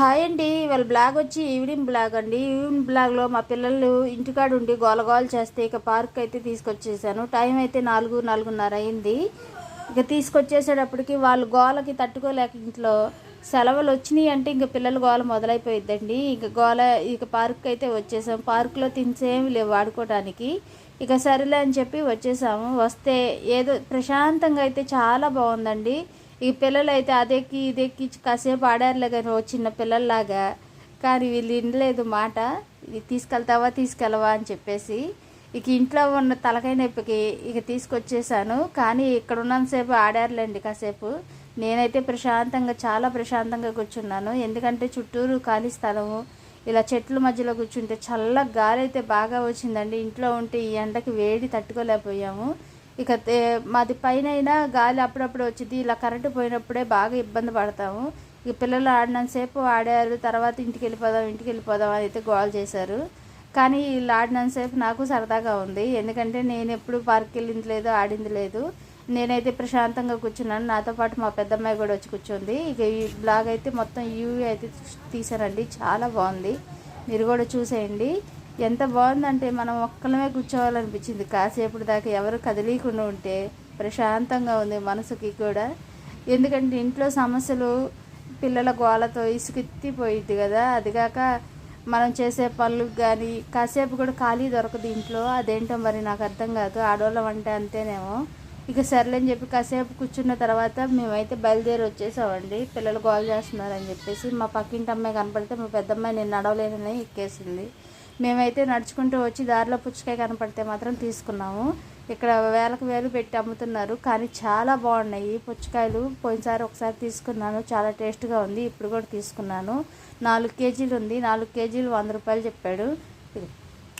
Hi అండి. వాళ్ళ blog వచ్చి ఈవినింగ్ బ్లాగ్ అండి. ఈవినింగ్ బ్లాగ్లో మా పిల్లలు ఇంటికాడ ఉండి గోలగోలు చేస్తే ఇక పార్క్ అయితే తీసుకొచ్చేసాను. టైం అయితే నాలుగు నాలుగున్నర అయింది. ఇక తీసుకొచ్చేసేటప్పటికి వాళ్ళు గోలకి తట్టుకోలేక ఇంట్లో సెలవులు వచ్చినాయి అంటే ఇంక పిల్లల గోల మొదలైపోయిద్దండి. ఇక గోల ఇక పార్క్ అయితే వచ్చేసాం. పార్క్లో తినేమి లేవు ఆడుకోవడానికి ఇక సరేలే అని చెప్పి వచ్చేసాము. వస్తే ఏదో ప్రశాంతంగా అయితే చాలా బాగుందండి. ఈ పిల్లలు అయితే అదెక్కి ఇదెక్కి కాసేపు ఆడారులే కానీ ఓ చిన్న పిల్లల్లాగా. కానీ వీళ్ళు వినలేదు మాట. ఇది తీసుకెళ్తావా తీసుకెళ్ళవా? అని చెప్పేసి ఇక ఇంట్లో ఉన్న తలకాయ నొప్పికి ఇక తీసుకొచ్చేసాను. కానీ ఇక్కడ ఉన్నంతసేపు ఆడారులేండి కాసేపు. నేనైతే ప్రశాంతంగా చాలా ప్రశాంతంగా కూర్చున్నాను. ఎందుకంటే చుట్టూరు ఖాళీ స్థలము ఇలా చెట్ల మధ్యలో కూర్చుంటే చల్ల గాలి అయితే బాగా వచ్చిందండి. ఇంట్లో ఉంటే ఈ ఎండకి వేడి తట్టుకోలేకపోయాము. ఇక మాది పైన అయినా గాలి అప్పుడప్పుడు వచ్చింది ఇలా కరెంటు పోయినప్పుడే బాగా ఇబ్బంది పడతాము. ఇక పిల్లలు ఆడినంతసేపు ఆడారు. తర్వాత ఇంటికి వెళ్ళిపోదాం ఇంటికి వెళ్ళిపోదాం అని అయితే గోల్ చేశారు. కానీ వీళ్ళు ఆడినంతసేపు నాకు సరదాగా ఉంది. ఎందుకంటే నేను ఎప్పుడు పార్క్ వెళ్ళింది లేదు ఆడింది లేదు. నేనైతే ప్రశాంతంగా కూర్చున్నాను. నాతో పాటు మా పెద్దమ్మాయి కూడా వచ్చి కూర్చుంది. ఇక ఈ బ్లాగ్ అయితే మొత్తం యూవీ అయితే తీసానండి చాలా బాగుంది. మీరు కూడా చూసేయండి. ఎంత బాగుందంటే మనం ఒక్కలమే కూర్చోవాలనిపించింది. కాసేపటి దాకా ఎవరు కదిలీకుండా ఉంటే ప్రశాంతంగా ఉంది మనసుకి కూడా. ఎందుకంటే ఇంట్లో సమస్యలు పిల్లల గోలతో ఇసుకెత్తిపోయిద్ది కదా. అదిగాక మనం చేసే పనులకు కానీ కాసేపు కూడా ఖాళీ దొరకదు ఇంట్లో. అదేంటో మరి నాకు అర్థం కాదు. ఆడవాళ్ళం అంటే అంతేనేమో. ఇక సర్లే అని చెప్పి కాసేపు కూర్చున్న తర్వాత మేమైతే బయలుదేరి వచ్చేసామండి. పిల్లలు గోల్ చేస్తున్నారని చెప్పేసి మా పక్కింటి అమ్మాయి కనపడితే మా పెద్దమ్మాయి నేను నడవలేనని ఎక్కేసింది. మేమైతే నడుచుకుంటూ వచ్చి దారిలో పుచ్చకాయ కనపడితే మాత్రం తీసుకున్నాము. ఇక్కడ వేలకు వేలు పెట్టి అమ్ముతున్నారు. కానీ చాలా బాగున్నాయి. పుచ్చకాయలు పోయినసారి ఒకసారి తీసుకున్నాను. చాలా టేస్ట్గా ఉంది. ఇప్పుడు కూడా తీసుకున్నాను. నాలుగు కేజీలు ఉంది. నాలుగు కేజీలు వంద రూపాయలు చెప్పాడు.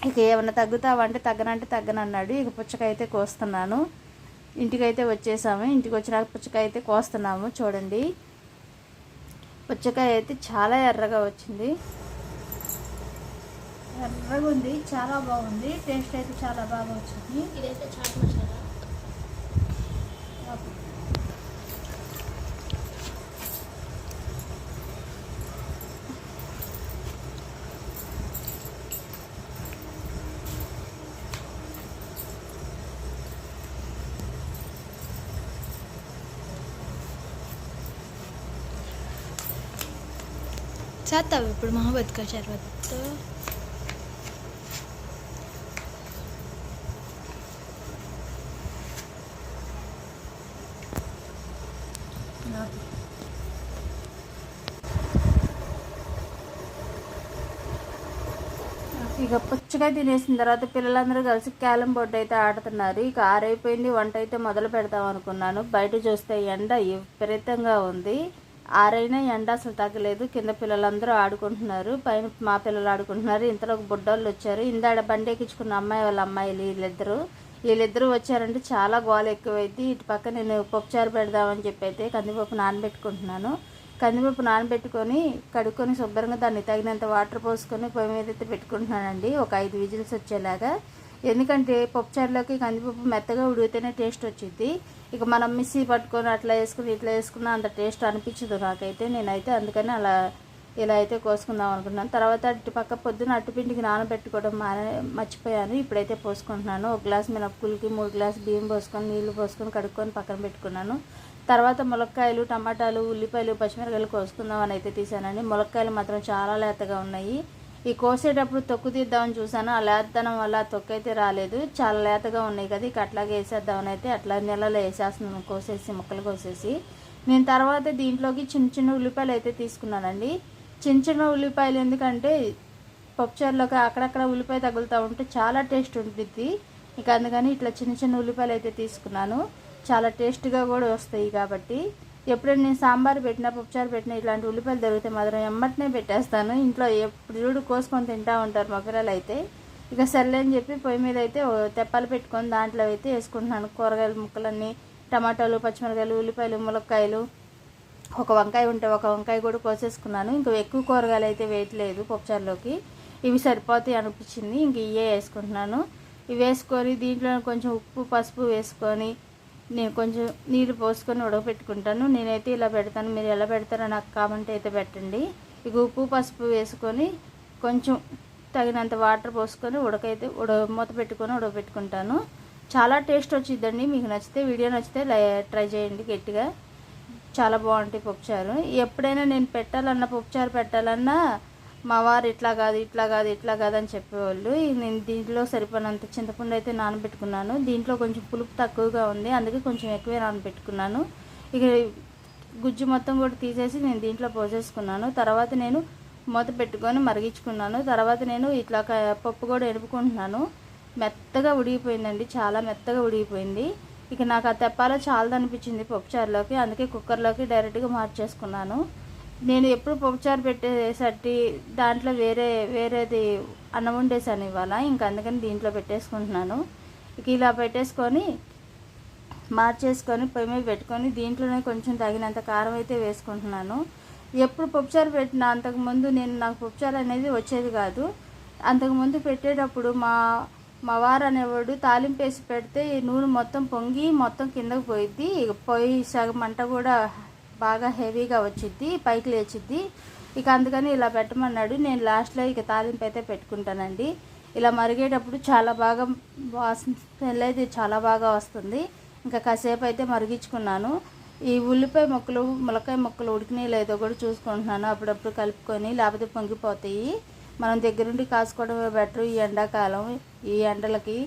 ఇక ఏమన్నా తగ్గుతావంటే తగ్గనంటే తగ్గనన్నాడు. ఇక పుచ్చకాయ అయితే కోస్తున్నాను. ఇంటికైతే వచ్చేసాము. ఇంటికి వచ్చినాక పుచ్చకాయ అయితే కోస్తున్నాము. చూడండి. పుచ్చకాయ అయితే చాలా ఎర్రగా వచ్చింది. ఎర్రగా ఉంది చాలా బాగుంది. టేస్ట్ అయితే చాలా బాగా వచ్చింది. ఇదైతే చాట్ మసాలా. చేస్తావు ఇప్పుడు మహాబత్కా షర్బత్? ఇక పుచ్చగా తినేసిన తర్వాత పిల్లలందరూ కలిసి క్యాలం బోర్డు అయితే ఆడుతున్నారు. ఇక ఆరైపోయింది వంట అయితే మొదలు పెడదాం అనుకున్నాను. బయట చూస్తే ఎండ విపరీతంగా ఉంది. ఆరైనా ఎండ అసలు తగ్గలేదు. కింద పిల్లలందరూ ఆడుకుంటున్నారు. పైన మా పిల్లలు ఆడుకుంటున్నారు. ఇంతలో ఒక బుడ్డోళ్ళు వచ్చారు. ఇందాడ బండి ఎక్కించుకున్న అమ్మాయి వాళ్ళ అమ్మాయిలు వీళ్ళిద్దరూ. వీళ్ళిద్దరూ వచ్చారంటే చాలా గోల ఎక్కువైంది ఇటు పక్క నేను పప్పుచారు పెడదామని చెప్పి అయితే కందిపప్పు నానబెట్టుకుంటున్నాను. కందిపప్పు నానబెట్టుకొని కడుక్కొని శుభ్రంగా దాన్ని తగినంత వాటర్ పోసుకొని పొయ్యి మీద అయితే పెట్టుకుంటున్నానండి. ఒక ఐదు విజిల్స్ వచ్చేలాగా. ఎందుకంటే పప్పుచారులోకి కందిపప్పు మెత్తగా ఉడిగితేనే టేస్ట్ వచ్చింది ఇక మనం మిక్సీ పట్టుకొని అట్లా వేసుకుని ఇట్లా వేసుకున్న అంత టేస్ట్ అనిపించదు నాకైతే. నేనైతే అందుకని అలా ఇలా అయితే కోసుకుందాం అనుకున్నాను. తర్వాత అటు పక్క పొద్దున అట్టుపిండికి నానబెట్టుకోవడం మానే మర్చిపోయాను. ఇప్పుడైతే పోసుకుంటున్నాను. ఒక గ్లాస్ మినప్పులకి మూడు గ్లాస్ బియ్యం పోసుకొని నీళ్ళు పోసుకొని కడుక్కొని పక్కన పెట్టుకున్నాను. తర్వాత ములక్కాయలు టమాటాలు ఉల్లిపాయలు పచ్చిమిరకాయలు కోసుకుందామని అయితే తీసానండి ములక్కాయలు మాత్రం చాలా లేతగా ఉన్నాయి. ఈ కోసేటప్పుడు తొక్కు తీద్దామని చూసాను ఆ లేతనం వల్ల ఆ తొక్కు అయితే రాలేదు. చాలా లేతగా ఉన్నాయి కదా ఇక అట్లాగే వేసేద్దామని అయితే అట్లా నెలలో వేసేస్తున్నాను కోసేసి ముక్కలు కోసేసి. నేను తర్వాత దీంట్లోకి చిన్న చిన్న ఉల్లిపాయలు అయితే తీసుకున్నానండి. చిన్న చిన్న ఉల్లిపాయలు ఎందుకంటే పప్పుచారులోకి అక్కడక్కడ ఉల్లిపాయ తగులుతూ ఉంటే చాలా టేస్ట్ ఉంటుంది ఇక అందుకని ఇట్లా చిన్న చిన్న ఉల్లిపాయలు అయితే తీసుకున్నాను. చాలా టేస్ట్గా కూడా వస్తాయి కాబట్టి ఎప్పుడైనా నేను సాంబార్ పెట్టినా పప్పుచారు పెట్టినా ఇట్లాంటి ఉల్లిపాయలు దొరికితే మాత్రం ఎమ్మటనే పెట్టేస్తాను. ఇంట్లో ఎప్పుడు చూడు కోసుకొని తింటూ ఉంటారు మా పిల్లలు అయితే. ఇక సర్లే అని చెప్పి పొయ్యి మీద అయితే తెప్పలు తెప్పాలు పెట్టుకొని దాంట్లో అయితే వేసుకుంటున్నాను. కూరగాయల ముక్కలన్నీ టమాటాలు పచ్చిమిరకాయలు ఉల్లిపాయలు ములక్కాయలు. ఒక వంకాయ ఉంటే ఒక వంకాయ కూడా కోసేసుకున్నాను. ఇంకా ఎక్కువ కూరగాయలు అయితే వేయట్లేదు పప్పుచారులోకి. ఇవి సరిపోతాయి అనిపించింది. ఇంక ఇవే వేసుకుంటున్నాను. ఇవి వేసుకొని దీంట్లో కొంచెం ఉప్పు పసుపు వేసుకొని నేను కొంచెం నీళ్ళు పోసుకొని ఉడకపెట్టుకుంటాను నేనైతే ఇలా పెడతాను. మీరు ఎలా పెడతారో నాకు కామెంట్ అయితే పెట్టండి. ఇక ఉప్పు పసుపు వేసుకొని కొంచెం తగినంత వాటర్ పోసుకొని ఉడకైతే ఉడ మూత పెట్టుకొని ఉడకపెట్టుకుంటాను చాలా టేస్ట్ వచ్చిందండి మీకు నచ్చితే వీడియో నచ్చితే ట్రై చేయండి గట్టిగా. చాలా బాగుంటాయి పప్పుచారు. ఎప్పుడైనా నేను పెట్టాలన్నా పప్పుచారు పెట్టాలన్నా మా వారు ఇట్లా కాదు ఇట్లా కాదు ఇట్లా కాదు అని చెప్పేవాళ్ళు. నేను దీంట్లో సరిపడినంత చింతపండు అయితే నానబెట్టుకున్నాను. దీంట్లో కొంచెం పులుపు తక్కువగా ఉంది అందుకే కొంచెం ఎక్కువే నానబెట్టుకున్నాను. ఇక గుజ్జు మొత్తం కూడా తీసేసి నేను దీంట్లో పోసేసుకున్నాను. తర్వాత నేను మూత పెట్టుకొని మరిగించుకున్నాను. తర్వాత నేను ఇట్లా పప్పు కూడా ఎనుపుకుంటున్నాను మెత్తగా ఉడిగిపోయిందండి చాలా మెత్తగా ఉడిగిపోయింది. ఇక నాకు ఆ తెప్పాలో చాలా అనిపించింది పప్పుచారులోకి అందుకే కుక్కర్లోకి డైరెక్ట్గా మార్చేసుకున్నాను. నేను ఎప్పుడు పప్పుచారు పెట్టేసరికి దాంట్లో వేరే వేరేది అన్నం వండేసాను ఇవాళ. ఇంకా అందుకని దీంట్లో పెట్టేసుకుంటున్నాను. ఇక ఇలా పెట్టేసుకొని మార్చేసుకొని పొయ్యి మీద పెట్టుకొని దీంట్లోనే కొంచెం తగినంత కారం అయితే వేసుకుంటున్నాను. ఎప్పుడు పప్పుచారు పెట్టిన అంతకుముందు నేను నాకు పప్పుచారు అనేది వచ్చేది కాదు. అంతకుముందు పెట్టేటప్పుడు మా మా వారు అనేవాడు తాలింపు వేసి పెడితే నూనె మొత్తం పొంగి మొత్తం కిందకు పోయిద్ది. ఇక పొయ్యి సగం మంట కూడా బాగా హెవీగా వచ్చిద్ది పైకి లేచిద్ది. ఇక అందుకని ఇలా పెట్టమన్నాడు. నేను లాస్ట్లో ఇక తాలింపు అయితే పెట్టుకుంటానండి. ఇలా మరిగేటప్పుడు చాలా బాగా వాసన స్మెల్ అయితే చాలా బాగా వస్తుంది. ఇంకా కాసేపు అయితే మరిగించుకున్నాను. ఈ ఉల్లిపాయ మొక్కలు ములకాయ మొక్కలు ఉడికినాయి లేదో కూడా చూసుకుంటున్నాను. అప్పుడప్పుడు కలుపుకొని లేకపోతే పొంగిపోతాయి. మనం దగ్గరుండి కాసుకోవడమే బెటర్ ఈ ఎండాకాలం ఈ ఎండలకి.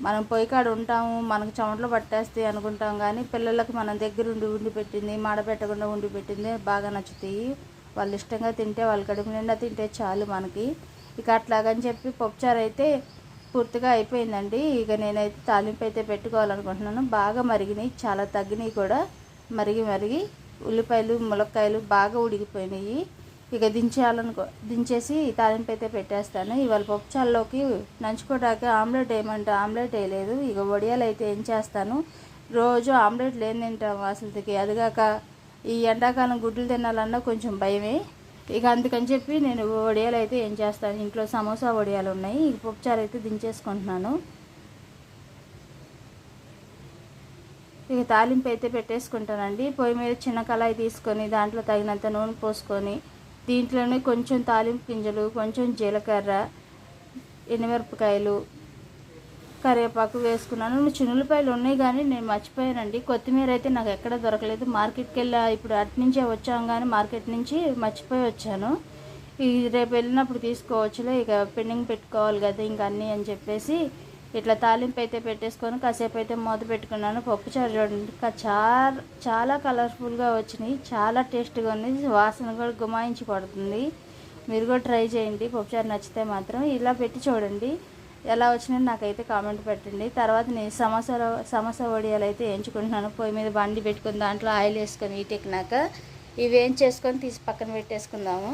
మనం పొయ్యి కాడ ఉంటాము మనకు చెమటలు పట్టేస్తాయి అనుకుంటాం కానీ పిల్లలకు మనం దగ్గరుండి ఉండి పెట్టింది మాడబెట్టకుండా ఉండి పెట్టింది బాగా నచ్చుతాయి. వాళ్ళు ఇష్టంగా తింటే వాళ్ళ కడుపు నిండా తింటే చాలు మనకి. ఇక అట్లాగని చెప్పి పప్పుచారు అయితే పూర్తిగా అయిపోయిందండి. ఇక నేనైతే తాలింపు అయితే పెట్టుకోవాలనుకుంటున్నాను. బాగా మరిగినాయి చాలా తగ్గినాయి కూడా. మరిగి మరిగి ఉల్లిపాయలు ములక్కాయలు బాగా ఉడికిపోయినాయి. ఇక దించేయాలనుకో దించేసి తాలింపు అయితే పెట్టేస్తాను. ఇవాళ పప్పుచారులోకి నంచుకోవడానికి ఆమ్లెట్ వేయమంటే ఆమ్లెట్ వేయలేదు. ఇక వడియాలు అయితే ఏం చేస్తాను? రోజు ఆమ్లెట్ లేని తింటాం అసలుకి అదిగాక ఈ ఎండాకాలం గుడ్లు తినాలన్నా కొంచెం భయమే. ఇక అందుకని చెప్పి నేను వడియాలు అయితే ఏం చేస్తాను? ఇంట్లో సమోసా వడియాలు ఉన్నాయి. ఇక పప్పుచారు అయితే దించేసుకుంటున్నాను. ఇక తాలింపు అయితే పెట్టేసుకుంటానండి. పొయ్యి మీద చిన్న కళాయి తీసుకొని దాంట్లో తగినంత నూనె పోసుకొని దీంట్లోనే కొంచెం తాలింపు గింజలు కొంచెం జీలకర్ర ఎనిమిరపకాయలు కరివేపాకు వేసుకున్నాను. చిన్నులపాయలు ఉన్నాయి కానీ నేను మర్చిపోయానండి. కొత్తిమీర అయితే నాకు ఎక్కడ దొరకలేదు. మార్కెట్కి వెళ్ళా ఇప్పుడు అటు నుంచే వచ్చాం కానీ మార్కెట్ నుంచి మర్చిపోయి వచ్చాను. ఈ రేపు వెళ్ళినప్పుడు తీసుకోవచ్చులే ఇక పెండింగ్ పెట్టుకోవాలి కదా ఇంకా అన్నీ అని చెప్పేసి ఇట్లా తాలింపు అయితే పెట్టేసుకొని కాసేపు అయితే మూత పెట్టుకున్నాను. పప్పుచారు చూడండి. ఇంకా చాలా చాలా కలర్ఫుల్గా వచ్చినాయి. చాలా టేస్ట్గా ఉంది. వాసన కూడా గుమాయించి పడుతుంది. మీరు కూడా ట్రై చేయండి. పప్పుచారు నచ్చితే మాత్రం ఇలా పెట్టి చూడండి. ఎలా వచ్చినాయో నాకైతే కామెంట్ పెట్టండి. తర్వాత నేను సమోసాలో సమోసా వడియాలు అయితే ఎంచుకుంటున్నాను పొయ్యి మీద బండి పెట్టుకుని దాంట్లో ఆయిల్ వేసుకొని ఈటెక్కినాక ఇవి వేయించేసుకొని తీసి పక్కన పెట్టేసుకుందాము.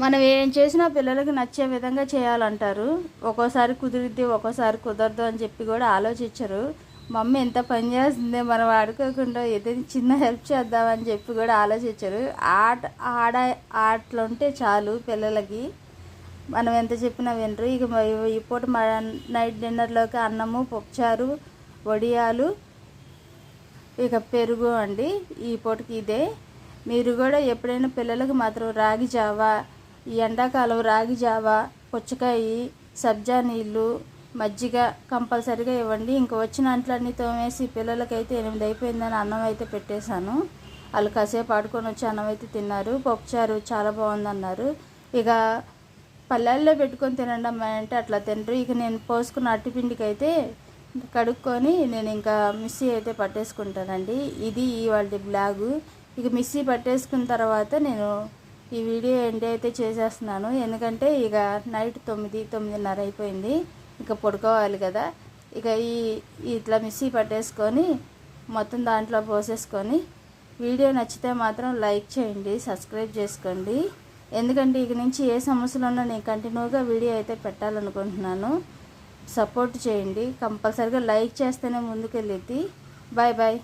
మనం ఏం చేసినా పిల్లలకి నచ్చే విధంగా చేయాలంటారు. ఒక్కోసారి కుదిరిద్ది ఒక్కోసారి కుదరదు అని చెప్పి కూడా ఆలోచించరు. మమ్మీ ఎంత పని చేస్తుంది మనం ఆడుకోకుండా ఏదైనా చిన్న హెల్ప్ చేద్దామని చెప్పి కూడా ఆలోచించరు. ఆట ఆడ ఆటలు ఉంటే చాలు పిల్లలకి. మనం ఎంత చెప్పినా వినరు. ఇక ఈ పూట మా నైట్ డిన్నర్లోకి అన్నము పప్పుచారు వడియాలు ఇక పెరుగు అండి. ఈ పూటకి ఇదే. మీరు కూడా ఎప్పుడైనా పిల్లలకు మాత్రం రాగి జావా ఈ ఎండాకాలం రాగి జావ పుచ్చకాయ సబ్జా నీళ్ళు మజ్జిగ కంపల్సరీగా ఇవ్వండి. ఇంక వచ్చిన అంట్లన్నీ తోమేసి పిల్లలకైతే ఎనిమిది అయిపోయిందని అన్నం అయితే పెట్టేశాను. వాళ్ళు కాసేపు ఆడుకొని వచ్చి అన్నం అయితే తిన్నారు. పప్పుచారు చాలా బాగుందన్నారు. ఇక పల్లెల్లో పెట్టుకొని తినండి అమ్మా అంటే అట్లా తినరు. ఇక నేను పోసుకున్న అట్టిపిండికి అయితే కడుక్కొని నేను ఇంకా మిక్సీ అయితే పట్టేసుకుంటానండి. ఇది ఇవాళ బ్లాగు. ఇక మిక్సీ పట్టేసుకున్న తర్వాత నేను ఈ వీడియో ఎండ్ అయితే చేసేస్తున్నాను. ఎందుకంటే ఇక నైట్ తొమ్మిది తొమ్మిదిన్నర అయిపోయింది. ఇక పడుకోవాలి కదా. ఇక ఈ ఇట్లా మిక్సీ పట్టేసుకొని మొత్తం దాంట్లో పోసేసుకొని వీడియో నచ్చితే మాత్రం లైక్ చేయండి సబ్స్క్రైబ్ చేసుకోండి. ఎందుకంటే ఇక నుంచి ఏ సమస్యలు ఉన్నా నేను కంటిన్యూగా వీడియో అయితే పెట్టాలనుకుంటున్నాను. సపోర్ట్ చేయండి. కంపల్సరిగా లైక్ చేస్తేనే ముందుకెళ్ళిద్ది. Bye bye.